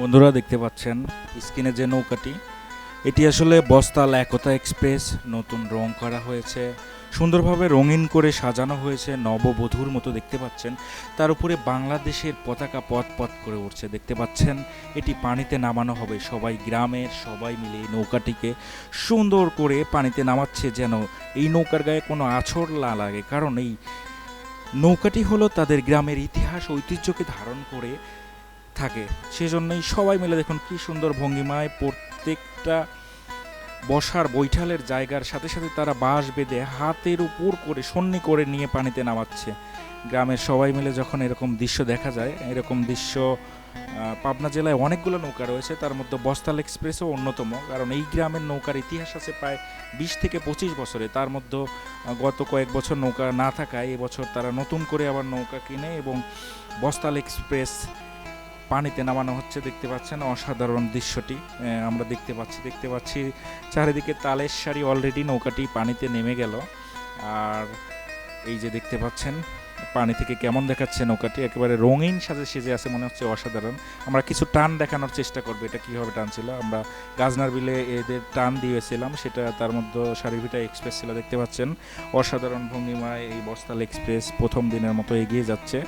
বন্ধুরা দেখতে পাচ্ছেন স্ক্রিনে যে নৌকাটি, এটি আসলে বস্তাল একতা এক্সপ্রেস, নতুন রং করা হয়েছে, সুন্দরভাবে রঙিন করে সাজানো হয়েছে, নববধূর মতো দেখতে পাচ্ছেন। তার উপরে বাংলাদেশের পতাকা পথ পথ করে উঠছে, দেখতে পাচ্ছেন? এটি পানিতে নামানো হবে, সবাই গ্রামের সবাই মিলে এই নৌকাটিকে সুন্দর করে পানিতে নামাচ্ছে যেন এই নৌকার গায়ে কোনো আছর না লাগে। কারণ এই নৌকাটি হলো তাদের গ্রামের ইতিহাস, ঐতিহ্যকে ধারণ করে থাকে। সেজন্যই সবাই মিলে দেখুন কি সুন্দর ভঙ্গিমায় প্রত্যেকটা বসার বৈঠালের জায়গার সাথে সাথে তারা বাঁশ বেঁধে হাতের উপর করে সন্নি করে নিয়ে পানিতে নামাচ্ছে। গ্রামের সবাই মিলে যখন এরকম দৃশ্য দেখা যায়, এরকম দৃশ্য পাবনা জেলায় অনেকগুলো নৌকা রয়েছে, তার মধ্যে বস্তাল এক্সপ্রেসও অন্যতম। কারণ এই গ্রামের নৌকার ইতিহাস আছে প্রায় বিশ থেকে পঁচিশ বছরে। তার মধ্যে গত কয়েক বছর নৌকা না থাকায় এবছর তারা নতুন করে আবার নৌকা কিনে এবং বস্তাল এক্সপ্রেস পানিতে নামানো হচ্ছে, দেখতে পাচ্ছেন অসাধারণ দৃশ্যটি। আমরা দেখতে পাচ্ছি দেখতে পাচ্ছি চারিদিকে তালের সারি অলরেডি নৌকাটি পানিতে নেমে গেল। আর এই যে দেখতে পাচ্ছেন, পানি থেকে কেমন দেখাচ্ছে নৌকাটি, একেবারে রঙিন সাজে সেজে আছে, মনে হচ্ছে অসাধারণ। আমরা কিছু টান দেখানোর চেষ্টা করব, এটা কীভাবে টান ছিল। আমরা গাজনার বিলে এদের টান দিয়েছিলাম, সেটা তার মধ্যে সারিভিটা এক্সপ্রেস ছিল দেখতে পাচ্ছেন। অসাধারণ ভঙ্গিমায় এই বস্তাল এক্সপ্রেস প্রথম দিনের মতো এগিয়ে যাচ্ছে।